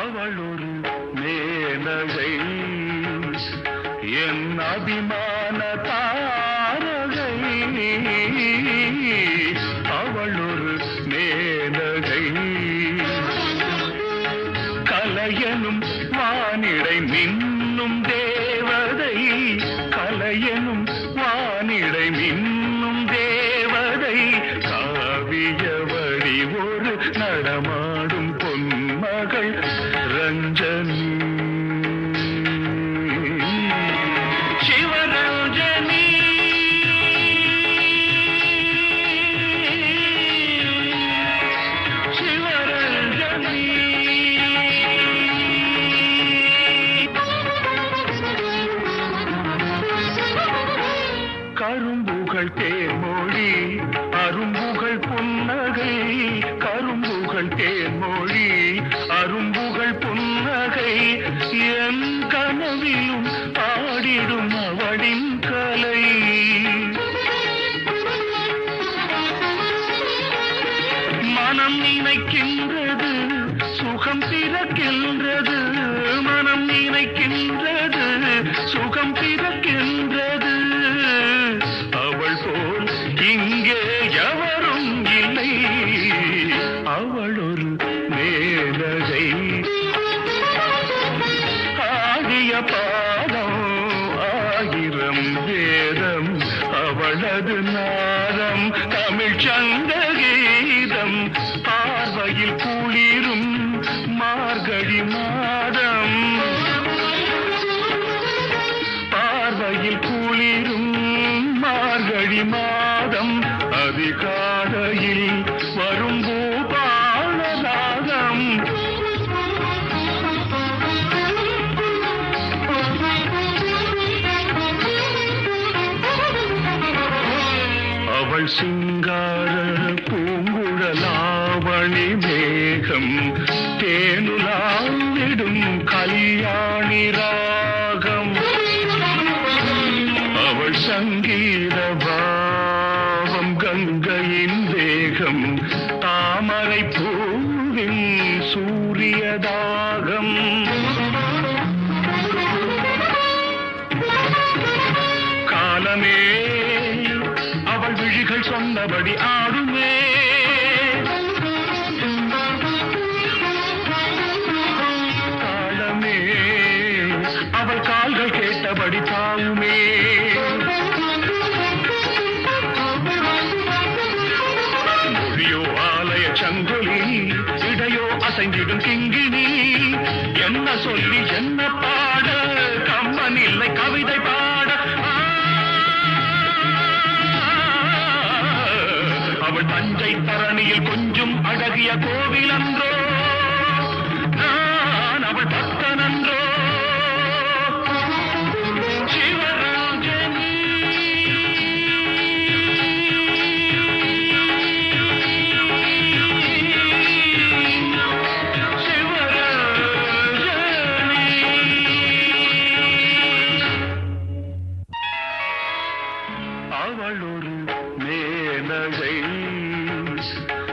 அவள் ஒரு மேனகை என் அபிமான தாரகை. அவள் ஒரு மேனகை கலையனும் தேன்மொழி அரும்புகள் புன்னகை கரும்புகள் தேன்மொழி அரும்புகள் புன்னகை என் கனவிலும் ஆடிடும் அவளின் கலை. மனம் நினைக்கின்ற மேலகை ஆகிய பாதம் ஆயிரம் வேதம் அவளது நாதம் தமிழ் சங்க கீதம் பார்வையில் குளிரும் மார்கழி மாதம். பார்வையில் குளிரும் மார்கழி மாதம் அதிகாலையில் சிங்கார பூங்குழலாவணி மேகம் தேனுலாவிடும் கல்யாணி ராகம். அவள் சங்கீத பாவம் கங்கையின் வேகம் தாமரை பூவின் சூரியதாகம் சொன்னபடி ஆடுமே. காலமே அவள் கால்கள் கேட்டபடி தாவுமே மொழியோ ஆலய சங்கொலி இடையோ அசைந்திடும் கிங்கினி என்ன சொல்லி என்ன ஓசை தரணியில் கொஞ்சம் அழகிய கோவில் அன்றோ நான் அவள் பக்தனன்றோ அவள் ஒரு மேலகை Peace.